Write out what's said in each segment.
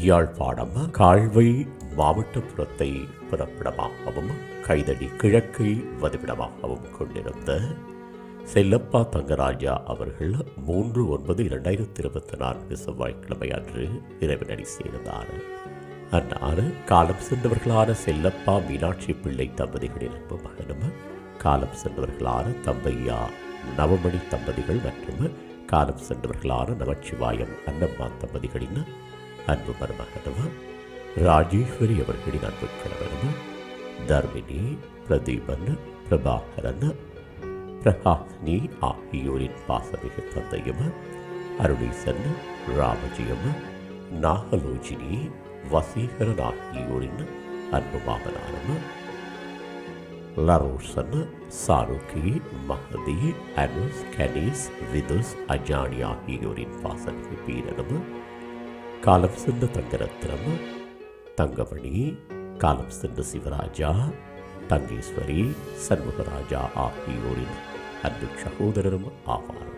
யாழ்ப்பாணம் கால்வை மாவட்டப்புறத்தை பிறப்பிடமாகவும் கைதடி கிழக்கை வதிவிடமாகவும் கொண்டிருந்த செல்லப்பா தங்கராஜா அவர்கள் மூன்று ஒன்பது இரண்டாயிரத்தி இருபத்தி நான்கு செவ்வாய்க்கிழமை அன்று இறைவனடி சேர்ந்தார் அன்னாறு காலம் சென்றவர்களான செல்லப்பா மீனாட்சி பிள்ளை தம்பதிகளின் அன்பு மகனும் காலம் சென்றவர்களான தம்பையா நவமணி தம்பதிகள் மற்றும் காலம் சென்றவர்களான நமச்சிவாயம் அன்னம்மா தம்பதிகளின் அன்பு மருமகனவா ராஜேஸ்வரி அவர்களின் அன்பு கணவனும் தர்மினி பிரதீபன் பிரபாகரன் பிரகாசினி ஆகியோரின் பாசமிகு தந்தையும் அருணீசன் ராமஜியம் நாகலோஜினி வசீகரன் ஆகியோரின் அன்பு மாமனாரும் லரோசன் சாருகி மஹதி அனுஸ் கனீஸ் விதுஸ் அஜானி ஆகியோரின் பாசமிகு பீரனும் காலம் சென்ற தங்கரத்னம் தங்கமணி காலம் சென்ற சிவராஜா தங்கேஸ்வரி சண்முகராஜா ஆகியோரின் அன்பு சகோதரரும் ஆவார்.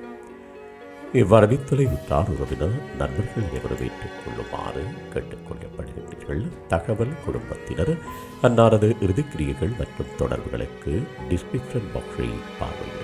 இவ்வரவித்தலை உற்றார் உறவினர் நண்பர்கள் நிறைவேற்றிக் கொள்ளுமாறு கேட்டுக்கொள்ளப்படுகின்றீர்கள் தகவல் குடும்பத்தினர் அன்னாரது இறுதிக்கிரியைகள் மற்றும் தொடர்புகளுக்கு டிஸ்கிரிப்ஷன் பாக்ஸை பார்வையிடுங்கள்.